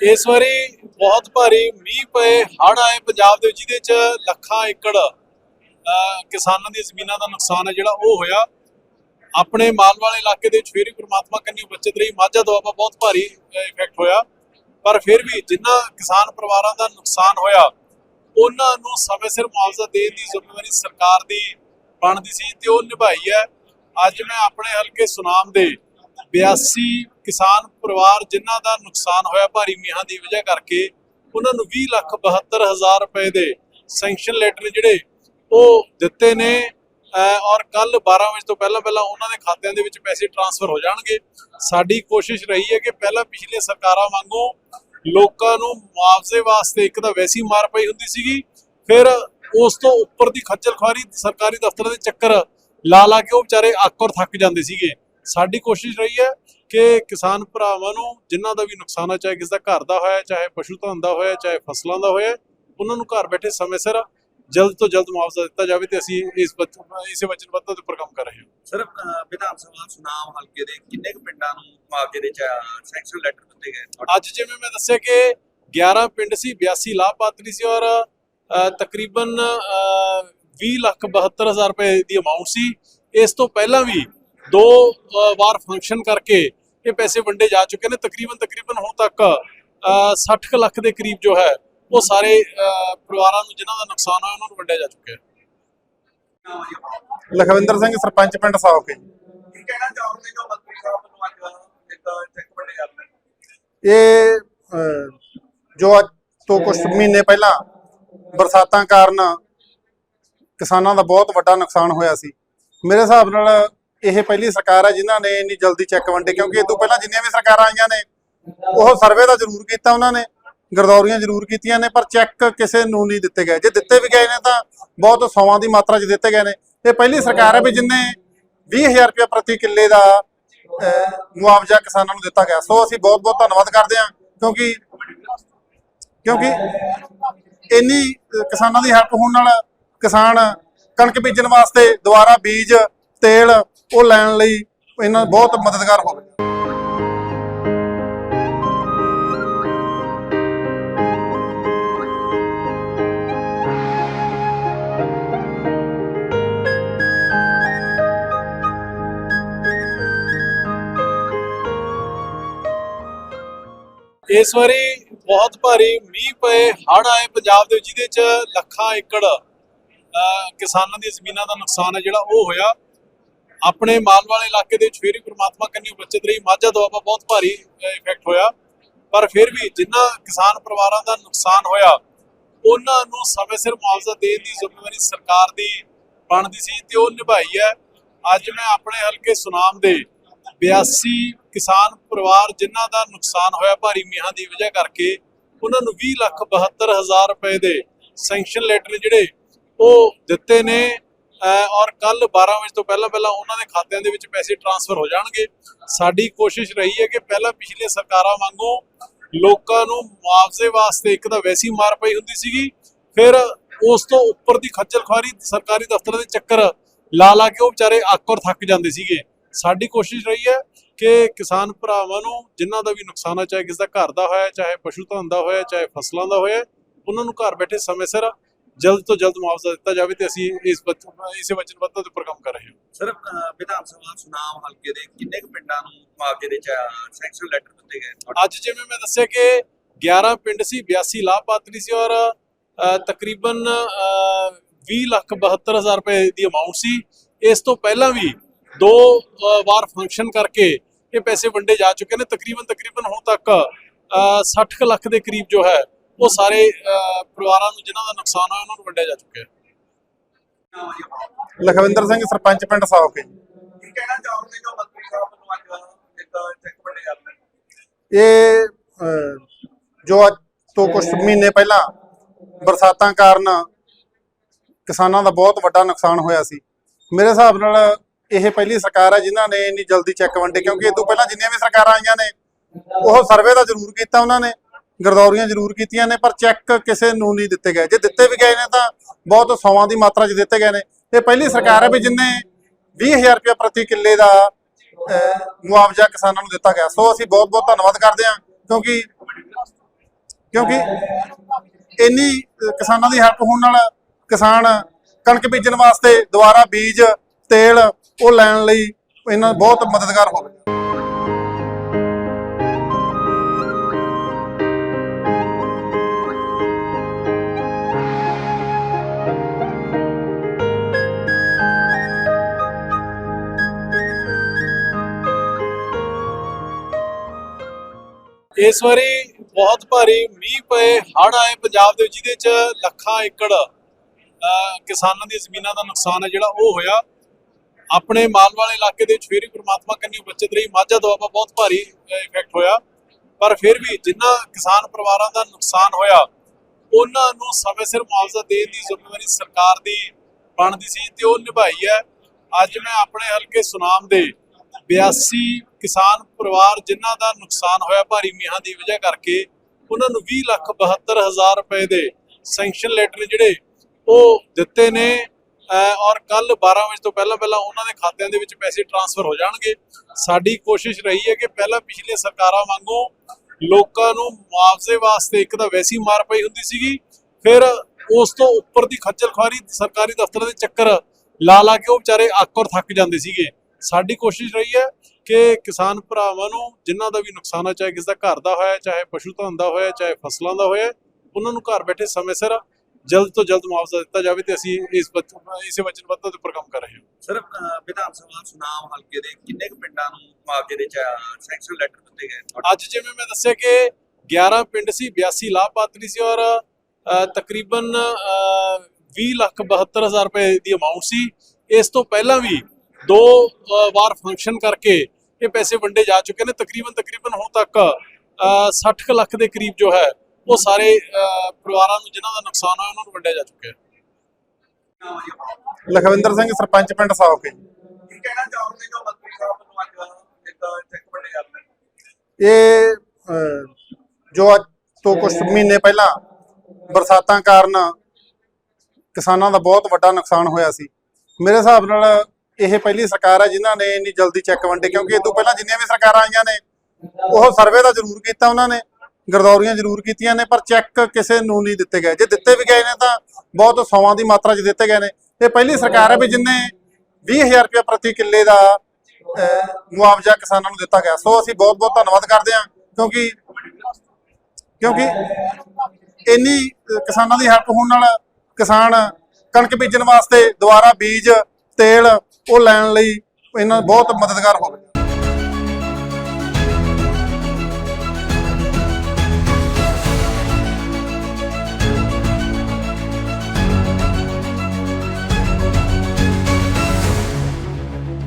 ਇਸ ਵਾਰੀ ਬਹੁਤ ਭਾਰੀ ਮੀਂਹ ਪਏ ਹੜ ਆਏ ਪੰਜਾਬ ਦੇ ਵਿੱਚ, ਜਿਹਦੇ ਚ ਲੱਖਾਂ ਏਕੜ ਕਿਸਾਨਾਂ ਦੀਆਂ ਜ਼ਮੀਨਾਂ ਦਾ ਨੁਕਸਾਨ ਹੈ, ਜਿਹੜਾ ਉਹ ਹੋਇਆ। ਆਪਣੇ ਮਾਲ ਇਲਾਕੇ ਦੇ ਵਿੱਚ ਫੇਰ ਪ੍ਰਮਾਤਮਾ ਕੰਨੀ ਬਚਤ ਰਹੀ, ਮਾਝਾ ਦੁਆਬਾ ਬਹੁਤ ਭਾਰੀ ਇਫੈਕਟ ਹੋਇਆ। ਪਰ ਫਿਰ ਵੀ ਜਿੰਨਾ ਕਿਸਾਨ ਪਰਿਵਾਰਾਂ ਦਾ ਨੁਕਸਾਨ ਹੋਇਆ, ਉਹਨਾਂ ਨੂੰ ਸਮੇਂ ਸਿਰ ਮੁਆਵਜ਼ਾ ਦੇਣ ਦੀ ਜ਼ਿੰਮੇਵਾਰੀ ਸਰਕਾਰ ਦੀ ਬਣਦੀ ਸੀ ਤੇ ਉਹ ਨਿਭਾਈ ਹੈ। ਅੱਜ ਮੈਂ ਆਪਣੇ ਹਲਕੇ ਸੁਨਾਮ ਦੇ 82 ਕਿਸਾਨ ਪਰਿਵਾਰ ਜਿਨ੍ਹਾਂ ਦਾ ਨੁਕਸਾਨ ਹੋਇਆ ਭਾਰੀ ਮੀਂਹਾਂ ਦੀ ਵਜ੍ਹਾ ਕਰਕੇ, ਉਹਨਾਂ ਨੂੰ 20 ਲੱਖ 72 ਹਜ਼ਾਰ ਰੁਪਏ ਦੇ ਸੈਂਕਸ਼ਨ ਲੈਟਰ ਜਿਹੜੇ ਉਹ ਦਿੱਤੇ ਨੇ ਔਰ ਕੱਲ 12 ਵਜੇ ਤੋਂ ਪਹਿਲਾਂ ਪਹਿਲਾਂ ਉਹਨਾਂ ਦੇ ਖਾਤਿਆਂ ਦੇ ਵਿੱਚ ਪੈਸੇ ਟ੍ਰਾਂਸਫਰ ਹੋ ਜਾਣਗੇ। ਸਾਡੀ ਕੋਸ਼ਿਸ਼ ਰਹੀ ਹੈ ਕਿ ਪਹਿਲਾਂ ਪਿਛਲੇ ਸਰਕਾਰਾਂ ਵਾਂਗੂ ਲੋਕਾਂ ਨੂੰ ਮੁਆਵਜ਼ੇ ਵਾਸਤੇ ਇੱਕ ਤਾਂ ਵੈਸੀ ਮਾਰ ਪਈ ਹੁੰਦੀ ਸੀਗੀ, ਫਿਰ ਉਸ ਤੋਂ ਉੱਪਰ ਦੀ ਖੱਜਲ ਖੁਆਰੀ ਸਰਕਾਰੀ ਦਫ਼ਤਰਾਂ ਦੇ ਚੱਕਰ ਲਾ ਲਾ ਕੇ ਉਹ ਵਿਚਾਰੇ ਆਕਰ ਥੱਕ ਜਾਂਦੇ ਸੀਗੇ। ਸਾਡੀ ਕੋਸ਼ਿਸ਼ ਰਹੀ ਹੈ ਕਿ ਕਿਸਾਨ ਭਰਾਵਾਂ ਨੂੰ ਜਿਨ੍ਹਾਂ ਦਾ ਵੀ ਨੁਕਸਾਨ ਹੈ ਚਾਹੇ ਕਿਸ ਦਾ ਘਰ ਦਾ ਹੋਇਆ ਚਾਹੇ ਪਸ਼ੂ ਧਨ ਦਾ ਹੋਇਆ ਚਾਹੇ ਫਸਲਾਂ ਦਾ ਹੋਇਆ ਉਹਨਾਂ ਨੂੰ ਘਰ ਬੈਠੇ ਸਮੇਂ ਸਿਰ ਜਲਦ ਤੋਂ ਜਲਦ ਮੁਆਵਜ਼ਾ ਦਿੱਤਾ ਜਾਵੇ ਤੇ ਅਸੀਂ ਇਸ ਇਸੇ ਵਚਨਬੱਧਤਾ ਦੇ ਉੱਪਰ ਕੰਮ ਕਰ ਰਹੇ ਹਾਂ ਸਰ ਵਿਧਾਨ ਸਭਾ ਸੁਨਾਮ ਹਲਕੇ ਦੇ ਕਿੰਨੇ ਕੁ ਪਿੰਡਾਂ ਨੂੰ ਮੁਆਵਜ਼ੇ ਦੇ ਸੈਂਕਸ਼ਨ ਲੈਟਰ ਦਿੱਤੇ ਗਏ? ਅੱਜ ਜਿਵੇਂ ਮੈਂ ਦੱਸਿਆ ਕਿ 11 ਪਿੰਡ ਸੀ 82 ਲਾਭਪਾਤਰੀ ਸੀ ਔਰ ਤਕਰੀਬਨ ਅ, 20 ਲੱਖ 72 ਹਜ਼ਾਰ ਰੁਪਏ ਦੀ ਅਮਾਉਂਟ ਸੀ ਇਸ ਤੋਂ ਪਹਿਲਾਂ ਵੀ ਦੋ ਵਾਰ ਫੰਕਸ਼ਨ ਕਰਕੇ ਇਹ ਪੈਸੇ ਵੰਡੇ ਜਾ ਚੁੱਕੇ ਨੇ ਤਕਰੀਬਨ ਤਕਰੀਬਨ ਹੁਣ ਤੱਕ ਅ, 60 ਕੁ ਲੱਖ ਦੇ ਕਰੀਬ ਜੋ ਹੈ ਉਹ ਸਾਰੇ ਪਰਿਵਾਰਾਂ ਨੂੰ ਜਿਨ੍ਹਾਂ ਦਾ ਨੁਕਸਾਨ ਹੋਇਆ ਉਹਨਾਂ ਨੂੰ ਵੰਡਿਆ ਜਾ ਚੁੱਕਿਆ ਹੈ। ਲਖਵਿੰਦਰ ਸਿੰਘ ਸਰਪੰਚ ਪਿੰਡ ਸਾਉਕੇ ਕੀ ਕਹਿਣਾ ਚਾਹੋਗੇ ਜੋ ਮੰਤਰੀ ਸਾਹਿਬ ਨੂੰ ਅੱਜ ਇੱਕ ਚੈੱਕ ਵੱਡੇ ਕਰ ਰਹੇ ਇਹ ਜੋ ਅੱਜ ਤੋਂ ਕੁਝ ਮਹੀਨੇ ਪਹਿਲਾਂ ਬਰਸਾਤਾਂ ਕਾਰਨ ਕਿਸਾਨਾਂ ਦਾ ਬਹੁਤ ਵੱਡਾ ਨੁਕਸਾਨ ਹੋਇਆ ਸੀ। ਮੇਰੇ ਹਿਸਾਬ ਨਾਲ ਇਹ ਪਹਿਲੀ ਸਰਕਾਰ ਹੈ ਜਿਨ੍ਹਾਂ ਨੇ ਇੰਨੀ ਜਲਦੀ ਚੈੱਕ ਵੰਡੇ, ਕਿਉਂਕਿ ਇਹ ਤੋਂ ਪਹਿਲਾਂ ਜਿੰਨੀਆਂ ਵੀ ਸਰਕਾਰਾਂ ਆਈਆਂ ਨੇ, ਉਹ ਸਰਵੇ ਦਾ ਜ਼ਰੂਰ ਕੀਤਾ ਉਹਨਾਂ ਨੇ, ਗਰਦੌਰੀਆਂ ਜ਼ਰੂਰ ਕੀਤੀਆਂ ਨੇ, ਪਰ ਚੈੱਕ ਕਿਸੇ ਨੂੰ ਨਹੀਂ ਦਿੱਤੇ ਗਏ। ਜੇ ਦਿੱਤੇ ਵੀ ਗਏ ਨੇ ਤਾਂ ਬਹੁਤ ਸੌਵਾਂ ਦੀ ਮਾਤਰਾ 'ਚ ਦਿੱਤੇ ਗਏ ਨੇ। ਇਹ ਪਹਿਲੀ ਸਰਕਾਰ ਹੈ ਵੀ ਜਿਨਨੇ 20000 ਰੁਪਏ ਪ੍ਰਤੀ ਕਿੱਲੇ ਦਾ ਮੁਆਵਜ਼ਾ ਕਿਸਾਨਾਂ ਨੂੰ ਦਿੱਤਾ ਗਿਆ। ਸੋ ਅਸੀਂ ਬਹੁਤ ਬਹੁਤ ਧੰਨਵਾਦ ਕਰਦੇ ਹਾਂ, ਕਿਉਂਕਿ ਕਿਉਂਕਿ ਇੰਨੀ ਕਿਸਾਨਾਂ ਦੀ ਹੈਲਪ ਹੋਣ ਨਾਲ ਕਿਸਾਨ ਕਣਕ ਬੀਜਣ ਵਾਸਤੇ ਦੁਬਾਰਾ ਬੀਜ, ਤੇਲ ਉਹ ਲੈਣ ਲਈ ਇਹਨਾਂ ਬਹੁਤ ਮਦਦਗਾਰ ਹੋਵੇ ਇਸ ਵਾਰੀ ਬਹੁਤ ਭਾਰੀ ਮੀਂਹ ਪਏ ਹੜ੍ਹ ਆਏ ਪੰਜਾਬ ਦੇ ਜਿਹਦੇ ਚ ਲੱਖਾਂ ਏਕੜ ਅਹ, ਕਿਸਾਨਾਂ ਦੀਆਂ ਜ਼ਮੀਨਾਂ ਦਾ ਨੁਕਸਾਨ ਹੈ ਜਿਹੜਾ ਉਹ ਹੋਇਆ। ਆਪਣੇ ਮਾਲ ਵਾਲੇ ਇਲਾਕੇ ਦੇ ਵਿੱਚ ਫੇਰ ਵੀ ਪ੍ਰਮਾਤਮਾ ਕੰਨੀ ਬਚਤ ਰਹੀ। ਮਾਝਾ ਦੁਆਬਾ ਬਹੁਤ ਭਾਰੀ ਇਫੈਕਟ ਹੋਇਆ। ਪਰ ਫਿਰ ਵੀ ਜਿੰਨਾ ਕਿਸਾਨ ਪਰਿਵਾਰਾਂ ਦਾ ਨੁਕਸਾਨ ਹੋਇਆ, ਉਹਨਾਂ ਨੂੰ ਸਮੇਂ ਸਿਰ ਮੁਆਵਜ਼ਾ ਦੇਣ ਦੀ ਜ਼ਿੰਮੇਵਾਰੀ ਸਰਕਾਰ ਦੀ ਬਣਦੀ ਸੀ ਤੇ ਉਹ ਨਿਭਾਈ ਹੈ। ਅੱਜ ਮੈਂ ਆਪਣੇ ਹਲਕੇ ਸੁਨਾਮ ਦੇ 82 ਕਿਸਾਨ ਪਰਿਵਾਰ ਜਿਨ੍ਹਾਂ ਦਾ ਨੁਕਸਾਨ ਹੋਇਆ ਭਾਰੀ ਮੀਂਹਾਂ ਦੀ ਵਜ੍ਹਾ ਕਰਕੇ, ਉਹਨਾਂ ਨੂੰ 20 ਲੱਖ 72 ਹਜ਼ਾਰ ਰੁਪਏ ਦੇ ਸੈਂਕਸ਼ਨ ਲੈਟਰ ਜਿਹੜੇ ਉਹ ਦਿੱਤੇ ਨੇ। ਔਰ ਕੱਲ 12 ਵਜੇ ਤੋਂ ਪਹਿਲਾਂ ਪਹਿਲਾਂ ਉਹਨਾਂ ਦੇ ਖਾਤਿਆਂ ਦੇ ਵਿੱਚ ਪੈਸੇ ਟ੍ਰਾਂਸਫਰ ਹੋ ਜਾਣਗੇ। ਸਾਡੀ ਕੋਸ਼ਿਸ਼ ਰਹੀ ਹੈ ਕਿ ਪਹਿਲਾਂ ਪਿਛਲੇ ਸਰਕਾਰਾਂ ਵਾਂਗੂ ਲੋਕਾਂ ਨੂੰ ਮੁਆਵਜ਼ੇ ਵਾਸਤੇ ਇੱਕ ਤਾਂ ਵੈਸੀ ਮਾਰ ਪਈ ਹੁੰਦੀ ਸੀਗੀ, ਫਿਰ ਉਸ ਤੋਂ ਉੱਪਰ ਦੀ ਖੱਜਲ ਖੁਆਰੀ ਸਰਕਾਰੀ ਦਫ਼ਤਰਾਂ ਦੇ ਚੱਕਰ ਲਾ ਲਾ ਕੇ ਉਹ ਵਿਚਾਰੇ ਆਕਰ ਥੱਕ ਜਾਂਦੇ ਸੀਗੇ। ਸਾਡੀ ਕੋਸ਼ਿਸ਼ ਰਹੀ ਹੈ ਕਿ ਕਿਸਾਨ ਭਰਾਵਾਂ ਨੂੰ ਜਿਨ੍ਹਾਂ ਦਾ ਵੀ ਨੁਕਸਾਨ ਹੈ ਚਾਹੇ ਕਿਸ ਦਾ ਘਰ ਦਾ ਹੋਇਆ, ਚਾਹੇ ਪਸ਼ੂ ਧਨ ਦਾ ਹੋਇਆ, ਚਾਹੇ ਫਸਲਾਂ ਦਾ ਹੋਇਆ, ਉਹਨਾਂ ਨੂੰ ਘਰ ਬੈਠੇ ਸਮੇਂ ਸਿਰ ਜਲਦ ਤੋਂ ਜਲਦ ਮੁਆਵਜ਼ਾ ਦਿੱਤਾ ਜਾਵੇ ਤੇ ਅਸੀਂ ਇਸ ਇਸੇ ਵਚਨਬੱਧਤਾ ਦੇ ਉੱਪਰ ਕੰਮ ਕਰ ਰਹੇ ਹਾਂ। ਸਰ ਵਿਧਾਨ ਸਭਾ ਸੁਨਾਮ ਹਲਕੇ ਦੇ ਕਿੰਨੇ ਕੁ ਪਿੰਡਾਂ ਨੂੰ ਮੁਆਵਜ਼ੇ ਦੇ ਸੈਂਕਸ਼ਨ ਲੈਟਰ ਦਿੱਤੇ ਗਏ? ਅੱਜ ਜਿਵੇਂ ਮੈਂ ਦੱਸਿਆ ਕਿ 11 ਪਿੰਡ ਸੀ 82 ਲਾਭਪਾਤਰੀ ਸੀ ਔਰ ਤਕਰੀਬਨ ਅ, 20 ਲੱਖ 72 ਹਜ਼ਾਰ ਰੁਪਏ ਦੀ ਅਮਾਉਂਟ ਸੀ। ਇਸ ਤੋਂ ਪਹਿਲਾਂ ਵੀ ਦੋ ਵਾਰ ਫੰਕਸ਼ਨ ਕਰਕੇ ਇਹ ਪੈਸੇ ਵੰਡੇ ਜਾ ਚੁੱਕੇ ਨੇ। ਤਕਰੀਬਨ ਤਕਰੀਬਨ ਹੁਣ ਤੱਕ ਅ, 60 ਕੁ ਲੱਖ ਦੇ ਕਰੀਬ ਜੋ ਹੈ ਉਹ ਸਾਰੇ ਪਰਿਵਾਰਾਂ ਨੂੰ ਜਿਨ੍ਹਾਂ ਦਾ ਨੁਕਸਾਨ ਹੋਇਆ ਉਹਨਾਂ ਨੂੰ ਵੰਡਿਆ ਜਾ ਚੁੱਕਿਆ। ਲਖਵਿੰਦਰ ਸਿੰਘ ਸਰਪੰਚ ਪਿੰਡ ਸਾਉਕੇ ਕੀ ਕਹਿਣਾ ਚਾਹੋਗੇ ਜੋ ਮੰਤਰੀ ਸਾਹਿਬ ਨੂੰ ਅੱਜ ਇੱਕ ਚੈੱਕ ਵੱਡੇ ਕਰ ਰਹੇ ਇਹ ਜੋ ਅੱਜ ਤੋਂ ਕੁਝ ਮਹੀਨੇ ਪਹਿਲਾਂ ਬਰਸਾਤਾਂ ਕਾਰਨ ਕਿਸਾਨਾਂ ਦਾ ਬਹੁਤ ਵੱਡਾ ਨੁਕਸਾਨ ਹੋਇਆ ਸੀ। ਮੇਰੇ ਹਿਸਾਬ ਨਾਲ ਇਹ ਪਹਿਲੀ ਸਰਕਾਰ ਹੈ ਜਿਨ੍ਹਾਂ ਨੇ ਇੰਨੀ ਜਲਦੀ ਚੈੱਕ ਵੰਡੇ ਕਿਉਂਕਿ ਇਹ ਤੋਂ ਪਹਿਲਾਂ ਜਿੰਨੀਆਂ ਵੀ ਸਰਕਾਰਾਂ ਆਈਆਂ ਨੇ ਉਹ ਸਰਵੇ ਦਾ ਜ਼ਰੂਰ ਕੀਤਾ ਉਹਨਾਂ ਨੇ। ਗਰਦੌਰੀਆਂ ਜ਼ਰੂਰ ਕੀਤੀਆਂ ਨੇ, ਪਰ ਚੈੱਕ ਕਿਸੇ ਨੂੰ ਨਹੀਂ ਦਿੱਤੇ ਗਏ। ਜੇ ਦਿੱਤੇ ਵੀ ਗਏ ਨੇ ਤਾਂ ਬਹੁਤ ਸੌਵਾਂ ਦੀ ਮਾਤਰਾ 'ਚ ਦਿੱਤੇ ਗਏ ਨੇ। ਇਹ ਪਹਿਲੀ ਸਰਕਾਰ ਹੈ ਵੀ ਜਿਨਨੇ 20000 ਰੁਪਏ ਪ੍ਰਤੀ ਕਿੱਲੇ ਦਾ ਮੁਆਵਜ਼ਾ ਕਿਸਾਨਾਂ ਨੂੰ ਦਿੱਤਾ ਗਿਆ। ਸੋ ਅਸੀਂ ਬਹੁਤ ਬਹੁਤ ਧੰਨਵਾਦ ਕਰਦੇ ਹਾਂ, ਕਿਉਂਕਿ ਕਿਉਂਕਿ ਇੰਨੀ ਕਿਸਾਨਾਂ ਦੀ ਹੈਲਪ ਹੋਣ ਨਾਲ ਕਿਸਾਨ ਕਣਕ ਬੀਜਣ ਵਾਸਤੇ ਦੁਬਾਰਾ ਬੀਜ, ਤੇਲ ਉਹ ਲੈਣ ਲਈ ਇਹਨਾਂ ਬਹੁਤ ਮਦਦਗਾਰ ਹੋਵੇ ਇਸ ਵਾਰੀ ਬਹੁਤ ਭਾਰੀ ਮੀਂਹ ਪਏ ਹੜ ਆਏ ਪੰਜਾਬ ਦੇ ਵਿੱਚ, ਜਿਹਦੇ ਚ ਲੱਖਾਂ ਏਕੜ ਕਿਸਾਨਾਂ ਦੀਆਂ ਜ਼ਮੀਨਾਂ ਦਾ ਨੁਕਸਾਨ ਹੈ ਜਿਹੜਾ ਉਹ ਹੋਇਆ। ਆਪਣੇ ਮਾਲ ਇਲਾਕੇ ਦੇ ਵਿੱਚ ਪ੍ਰਮਾਤਮਾ ਕੰਨੀ ਬਚਤ ਰਹੀ ਮਾਝਾ ਦੁਆਬਾ ਬਹੁਤ ਭਾਰੀ ਇਫੈਕਟ ਹੋਇਆ। ਪਰ ਫਿਰ ਵੀ ਜਿੰਨਾ ਕਿਸਾਨ ਪਰਿਵਾਰਾਂ ਦਾ ਨੁਕਸਾਨ ਹੋਇਆ ਉਹਨਾਂ ਨੂੰ ਸਮੇਂ ਸਿਰ ਮੁਆਵਜ਼ਾ ਦੇਣ ਦੀ ਜ਼ਿੰਮੇਵਾਰੀ ਸਰਕਾਰ ਦੀ ਬਣਦੀ ਸੀ ਤੇ ਉਹ ਨਿਭਾਈ ਹੈ। ਅੱਜ ਮੈਂ ਆਪਣੇ ਹਲਕੇ ਸੁਨਾਮ ਦੇ 82 ਕਿਸਾਨ ਪਰਿਵਾਰ ਜਿਨ੍ਹਾਂ ਦਾ ਨੁਕਸਾਨ ਹੋਇਆ ਭਾਰੀ ਮੀਂਹਾਂ ਦੀ ਵਜ੍ਹਾ ਕਰਕੇ, ਉਹਨਾਂ ਨੂੰ 20 ਲੱਖ 72 ਹਜ਼ਾਰ ਰੁਪਏ ਦੇ ਸੈਂਕਸ਼ਨ ਲੈਟਰ ਜਿਹੜੇ ਉਹ ਦਿੱਤੇ ਨੇ। ਅਹ ਔਰ ਕੱਲ 12 ਵਜੇ ਤੋਂ ਪਹਿਲਾਂ ਪਹਿਲਾਂ ਉਹਨਾਂ ਦੇ ਖਾਤਿਆਂ ਦੇ ਵਿੱਚ ਪੈਸੇ ਟ੍ਰਾਂਸਫਰ ਹੋ ਜਾਣਗੇ। ਸਾਡੀ ਕੋਸ਼ਿਸ਼ ਰਹੀ ਹੈ ਕਿ ਪਹਿਲਾਂ ਪਿਛਲੇ ਸਰਕਾਰਾਂ ਵਾਂਗੂ ਲੋਕਾਂ ਨੂੰ ਮੁਆਵਜ਼ੇ ਵਾਸਤੇ ਇੱਕ ਤਾਂ ਵੈਸੀ ਮਾਰ ਪਈ ਹੁੰਦੀ ਸੀਗੀ, ਫਿਰ ਉਸ ਤੋਂ ਉੱਪਰ ਦੀ ਖੱਜਲ ਖੁਆਰੀ ਸਰਕਾਰੀ ਦਫ਼ਤਰਾਂ ਦੇ ਚੱਕਰ ਲਾ ਲਾ ਕੇ ਉਹ ਵਿਚਾਰੇ ਅੱਕ ਔਰ ਥੱਕ ਜਾਂਦੇ ਸੀਗੇ। ਸਾਡੀ ਕੋਸ਼ਿਸ਼ ਰਹੀ ਹੈ ਕਿ ਕਿਸਾਨ ਭਰਾਵਾਂ ਨੂੰ ਜਿਨ੍ਹਾਂ ਦਾ ਵੀ ਨੁਕਸਾਨ ਹੈ ਚਾਹੇ ਕਿਸੇ ਦਾ ਘਰ ਦਾ ਹੋਇਆ ਚਾਹੇ ਪਸ਼ੂ ਧਨ ਦਾ ਹੋਇਆ ਚਾਹੇ ਫਸਲਾਂ ਦਾ ਹੋਇਆ ਉਹਨਾਂ ਨੂੰ ਘਰ ਬੈਠੇ ਸਮੇਂ ਸਿਰ ਜਲਦ ਤੋਂ ਜਲਦ ਮੁਆਵਜ਼ਾ ਦਿੱਤਾ ਜਾਵੇ ਤੇ ਅਸੀਂ ਇਸ ਇਸੇ ਵਚਨਬੱਧਤਾ ਦੇ ਉੱਪਰ ਕੰਮ ਕਰ ਰਹੇ ਹਾਂ। ਸਰ ਵਿਧਾਨ ਸਭਾ ਸੁਨਾਮ ਹਲਕੇ ਦੇ ਕਿੰਨੇ ਕੁ ਪਿੰਡਾਂ ਨੂੰ ਮੁਆਵਜ਼ੇ ਦੇ ਸੈਂਕਸ਼ਨ ਲੈਟਰ ਦਿੱਤੇ ਗਏ? ਅੱਜ ਜਿਵੇਂ ਮੈਂ ਦੱਸਿਆ ਕਿ 11 ਪਿੰਡ ਸੀ 82 ਲਾਭਪਾਤਰੀ ਸੀ ਔਰ ਤਕਰੀਬਨ ਅ, 20 ਲੱਖ 72 ਹਜ਼ਾਰ ਰੁਪਏ ਦੀ ਅਮਾਉਂਟ ਸੀ। ਇਸ ਤੋਂ ਪਹਿਲਾਂ ਵੀ ਦੋ ਵਾਰ ਫੰਕਸ਼ਨ ਕਰਕੇ ਇਹ ਪੈਸੇ ਵੰਡੇ ਜਾ ਚੁੱਕੇ ਨੇ। ਤਕਰੀਬਨ ਤਕਰੀਬਨ ਹੁਣ ਤੱਕ ਅ, 60 ਕੁ ਲੱਖ ਦੇ ਕਰੀਬ ਜੋ ਹੈ ਉਹ ਸਾਰੇ ਪਰਿਵਾਰਾਂ ਨੂੰ ਜਿਨ੍ਹਾਂ ਦਾ ਨੁਕਸਾਨ ਹੋਇਆ ਉਹਨਾਂ ਨੂੰ ਵੰਡਿਆ ਜਾ ਚੁੱਕਿਆ ਹੈ। ਲਖਵਿੰਦਰ ਸਿੰਘ ਸਰਪੰਚ ਪਿੰਡ ਸਾਉਕੇ ਕੀ ਕਹਿਣਾ ਚਾਹੋਗੇ ਜੋ ਮੰਤਰੀ ਸਾਹਿਬ ਨੂੰ ਅੱਜ ਇੱਕ ਚੈੱਕ ਵੱਡੇ ਜਾਂਦੇ ਇਹ ਜੋ ਅੱਜ ਤੋਂ ਕੁਝ ਮਹੀਨੇ ਪਹਿਲਾਂ ਬਰਸਾਤਾਂ ਕਾਰਨ ਕਿਸਾਨਾਂ ਦਾ ਬਹੁਤ ਵੱਡਾ ਨੁਕਸਾਨ ਹੋਇਆ ਸੀ। ਮੇਰੇ ਹਿਸਾਬ ਨਾਲ ਇਹ ਪਹਿਲੀ ਸਰਕਾਰ ਹੈ ਜਿਨ੍ਹਾਂ ਨੇ ਇੰਨੀ ਜਲਦੀ ਚੈੱਕ ਵੰਡੇ, ਕਿਉਂਕਿ ਇਹ ਤੋਂ ਪਹਿਲਾਂ ਜਿੰਨੀਆਂ ਵੀ ਸਰਕਾਰਾਂ ਆਈਆਂ ਨੇ, ਉਹ ਸਰਵੇ ਤਾਂ ਜ਼ਰੂਰ ਕੀਤਾ ਉਹਨਾਂ ਨੇ, ਗਰਦੌਰੀਆਂ ਜ਼ਰੂਰ ਕੀਤੀਆਂ ਨੇ, ਪਰ ਚੈੱਕ ਕਿਸੇ ਨੂੰ ਨਹੀਂ ਦਿੱਤੇ ਗਏ। ਜੇ ਦਿੱਤੇ ਵੀ ਗਏ ਨੇ ਤਾਂ ਬਹੁਤ ਸੌਵਾਂ ਦੀ ਮਾਤਰਾ 'ਚ ਦਿੱਤੇ ਗਏ ਨੇ। ਇਹ ਪਹਿਲੀ ਸਰਕਾਰ ਹੈ ਵੀ ਜਿੰਨੇ 20000 ਰੁਪਏ ਪ੍ਰਤੀ ਕਿੱਲੇ ਦਾ ਮੁਆਵਜ਼ਾ ਕਿਸਾਨਾਂ ਨੂੰ ਦਿੱਤਾ ਗਿਆ। ਸੋ ਅਸੀਂ ਬਹੁਤ ਬਹੁਤ ਧੰਨਵਾਦ ਕਰਦੇ ਹਾਂ, ਕਿਉਂਕਿ ਕਿਉਂਕਿ ਇੰਨੀ ਕਿਸਾਨਾਂ ਦੀ ਹੈਲਪ ਹੋਣ ਨਾਲ ਕਿਸਾਨ ਕਣਕ ਬੀਜਣ ਵਾਸਤੇ ਦੁਬਾਰਾ ਬੀਜ, ਤੇਲ ਉਹ ਲੈਣ ਲਈ ਇਹਨਾਂ ਬਹੁਤ ਮਦਦਗਾਰ ਹੋਵੇ